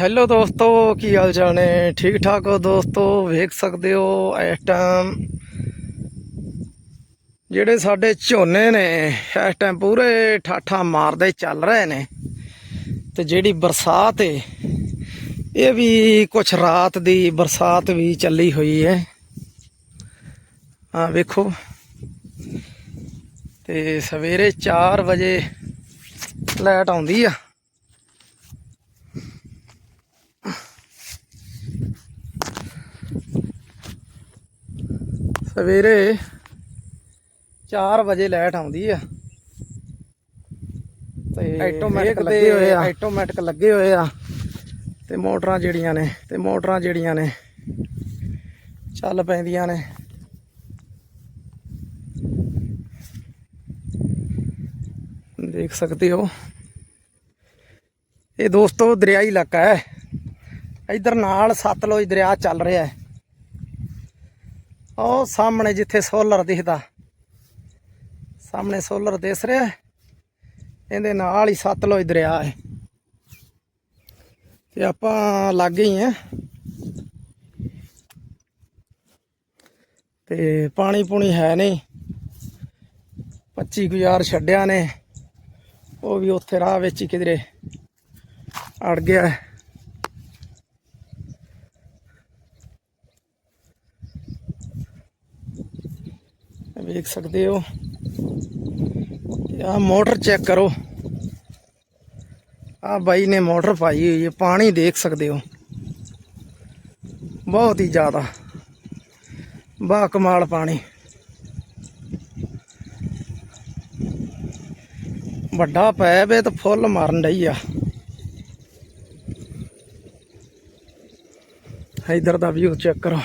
Hello ਦੋਸਤੋ, ਕੀ ਹਾਲ ਚਾਲ ਨੇ? ਠੀਕ ਠਾਕ ਹੋ ਦੋਸਤੋ? ਵੇਖ ਸਕਦੇ ਹੋ ਇਸ ਟਾਈਮ ਜਿਹੜੇ ਸਾਡੇ ਝੋਨੇ ਨੇ, ਇਸ ਟਾਈਮ ਪੂਰੇ ਠਾਠਾ ਮਾਰਦੇ ਚੱਲ ਰਹੇ ਨੇ। ਤੇ ਜਿਹੜੀ ਬਰਸਾਤ ਏ, ਇਹ ਵੀ ਕੁਛ ਰਾਤ ਦੀ ਬਰਸਾਤ ਵੀ ਚੱਲੀ ਹੋਈ ਹੈ ਆ ਵੇਖੋ। ਤੇ ਸਵੇਰੇ 4 ਵਜੇ ਲਾਈਟ ਆਉਂਦੀ ਆ। ਸਵੇਰੇ 4 ਵਜੇ ਲਾਈਟ ਆਉਂਦੀ ਆ। ਤੇ ਆਟੋਮੈਟਿਕ ਲੱਗੇ ਹੋਏ ਆ। ਆਟੋਮੈਟਿਕ ਲੱਗੇ ਹੋਏ ਆ। ਤੇ ਮੋਟਰਾਂ ਜਿਹੜੀਆਂ ਨੇ ਤੇ ਮੋਟਰਾਂ ਜਿਹੜੀਆਂ ਨੇ ਚੱਲ ਪੈਂਦੀਆਂ ਨੇ। ਦੇਖ ਸਕਦੇ ਹੋ। ਇਹ ਦੋਸਤੋ ਦਰਿਆਈ ਇਲਾਕਾ ਹੈ। ਇਧਰ ਨਾਲ ਸਤਲੁਜ ਦਰਿਆ ਚੱਲ ਰਿਹਾ ਹੈ। ਉਹ ਸਾਹਮਣੇ ਜਿੱਥੇ ਸੋਲਰ ਦਿਖਦਾ। ਸਾਹਮਣੇ ਸੋਲਰ ਦਿਸ ਰਿਹਾ ਇਹਦੇ ਨਾਲ ਹੀ ਸਤਲੁਜ ਦਰਿਆ ਹੈ। ਤੇ ਆਪਾਂ ਲਾਗੇ ਹੀ। ਆ ਤੇ ਪਾਣੀ ਪੂਣੀ ਹੈ ਨਹੀਂ। 25 ਗੁਜ਼ਾਰ ਛੱਡਿਆ ਨੇ। ਉਹ ਵੀ ਉੱਥੇ ਰਾਹ ਵਿੱਚ ਹੀ ਕਿਧਰੇ ਅੜ ਗਿਆ ਵੇਖ ਸਕਦੇ ਹੋ। ਆ ਮੋਟਰ ਚੈੱਕ ਕਰੋ। ਆ ਬਾਈ ਨੇ ਮੋਟਰ ਪਾਈ ਹੋਈ ਹੈ, ਪਾਣੀ ਦੇਖ ਸਕਦੇ ਹੋ। ਬਹੁਤ ਹੀ ਜ਼ਿਆਦਾ। ਬਾ ਕਮਾਲ ਪਾਣੀ। ਵੱਡਾ ਪੈਪ ਹੈ ਤਾਂ ਫੁੱਲ ਮਾਰਨ ਡਈ ਆ। ਇਧਰ ਦਾ ਵਿਊ ਚੈੱਕ ਕਰੋ।